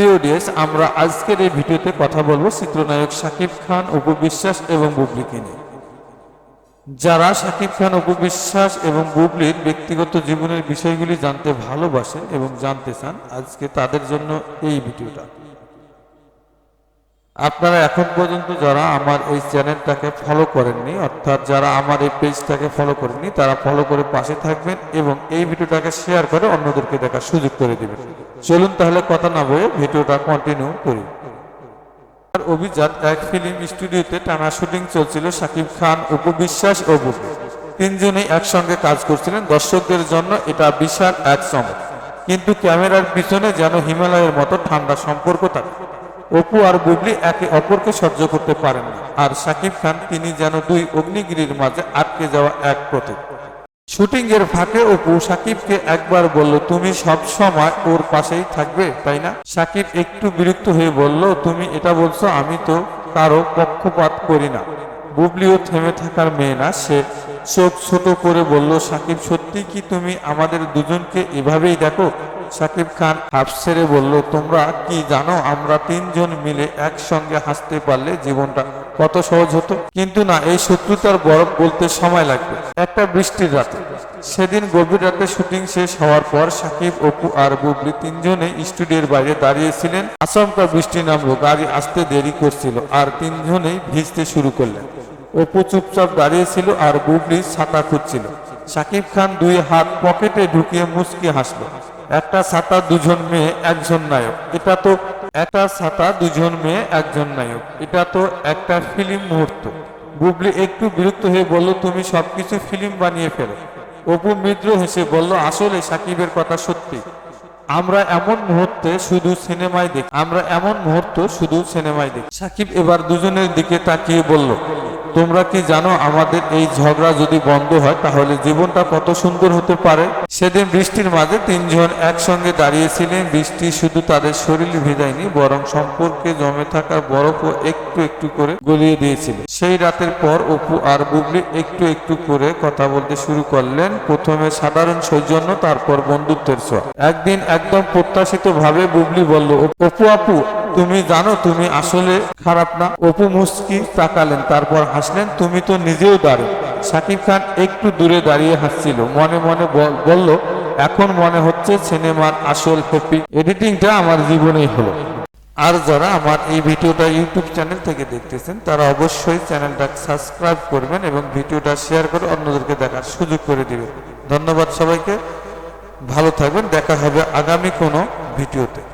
প্রিয় ডিএস আমরা আজকের এই ভিডিওতে কথা বলব চিত্রনায়ক শাকিব খান উপবিশ্বাস এবং বুবলিকে নিয়ে। যারা শাকিব খান উপবিশ্বাস এবং বুবলির ব্যক্তিগত জীবনের বিষয়গুলি জানতে ভালোবাসে এবং জানতে চান, আজকে তাদের জন্য এই ভিডিওটা। আপনারা এখন পর্যন্ত যারা আমার এই চ্যানেলটাকে ফলো করেননি, অর্থাৎ যারা আমার এই পেজটাকে ফলো করেননি, তারা ফলো করে পাশে থাকবেন এবং এই ভিডিওটাকে শেয়ার করে অন্যদেরকে দেখার সুযোগ করে দেবেন। চলুন তাহলে কথা না বলে ভিডিওটা কন্টিনিউ করি। আর অভিজাত এক ফিল্ম স্টুডিওতে টানা শুটিং চলছিল শাকিব খান উপবিশ্বাস ও বুবলি তিনজনেই একসঙ্গে কাজ করছিলেন, দর্শকদের জন্য এটা বিশাল এক চমক কিন্তু ক্যামেরার পিছনে যেন হিমালয়ের মতো ঠান্ডা সম্পর্ক থাকে। অপু আর বুবলি একে অপরকে সহ্য করতে পারেন না। আর শাকিব খান, তিনি যেন দুই অগ্নিগিরির মাঝে আটকে যাওয়া এক প্রতীক। শুটিং এর ফাঁকে অপু সাকিবকে একবার বলল, তুমি সব সময় ওর পাশেই থাকবে, তাই না? সাকিব একটু বিরক্ত হয়ে বলল, তুমি এটা বলছো, আমি তো কারও পক্ষপাত করি না। বুবলিও থেমে থাকার মেয়ে না, সে চোখ ছোট করে বলল, সাকিব, সত্যি কি তুমি আমাদের দুজনকে এভাবেই দেখো? সাকিব খান হাফ বলল, তোমরা কি জানো, আমরা তিনজন মিলে একসঙ্গে হাসতে পারলে জীবনটা কত সহজ হতো? কিন্তু না, এই শত্রুতার বরফ বলতে সময় লাগবে, একটা বৃষ্টির রাতে। সেদিন গভীর রাতে শুটিং শেষ হওয়ার পর সাকিব, অপু আর বুবলি তিনজনে স্টুডিওর বাইরে দাঁড়িয়েছিলেন। আচমকা বৃষ্টি নামলো, গাড়ি আসতে দেরি করছিল আর তিনজনেই ভিজতে শুরু করলেন। অপু চুপচাপ দাঁড়িয়েছিল আর বুবলি ছাতা খুঁজছিল। সাকিব খান দুই হাত পকেটে ঢুকিয়ে মুচকি হাসলো। একটা ছাতা দুজন মেয়ে, একজন নায়ক। এটা তো একটা ছাতা দুজন মেয়ে, একজন নায়ক। এটা তো একটা ফিল্ম মুহূর্ত। বুবলি একটু বিরক্ত হয়ে বলল, তুমি সবকিছু ফিল্ম বানিয়ে ফেলো। অপু মিত্র হেসে বলল, আসলে সাকিবের কথা সত্যি। আমরা এমন মুহূর্তে শুধু সিনেমায় দেখি। আমরা এমন মুহূর্ত শুধু সিনেমায় দেখি। সাকিব এবার দুজনের দিকে তাকিয়ে বলল তোমরা কি জানো আমাদের এই ঝগড়া যদি বন্ধ হয়, তাহলে জীবনটা কত সুন্দর হতে পারে? সেদিন বৃষ্টির মাঝে তিনজন একসঙ্গে দাঁড়িয়েছিলেন। বৃষ্টি শুধু তাদের শরীর ভেজায়নি, বরং সম্পর্কে জমে থাকা বরফও একটু একটু করে গলিয়ে দিয়েছিল। সেই রাতের পর অপু আর বুবলি একটু একটু করে কথা বলতে শুরু করলেন। প্রথমে সাধারণ সৌজন্য, তারপর বন্ধুত্বের ছোঁয়া। একদিন একদম প্রত্যাশিত ভাবে বুবলি বলল, অপু আপু, তুমি জানো, তুমি আসলে খারাপ না? অপু মুস্কি তাকালেন, তারপর হাসলেন, তুমি তো নিজেও দাঁড়ো সাকিব খান একটু দূরে দাঁড়িয়ে হাসছিল। মনে মনে বল- বলল, এখন মনে হচ্ছে সিনেমার আসল হ্যাপি এডিটিংটা আমার জীবনেই হলো। আর যারা আমার এই ভিডিওটা ইউটিউব চ্যানেল থেকে দেখতেছেন, তারা অবশ্যই চ্যানেলটা সাবস্ক্রাইব করবেন এবং ভিডিওটা শেয়ার করে অন্যদেরকে দেখার সুযোগ করে দিবেন। ধন্যবাদ সবাইকে। ভালো থাকবেন। দেখা হবে আগামী কোনো ভিডিওতে।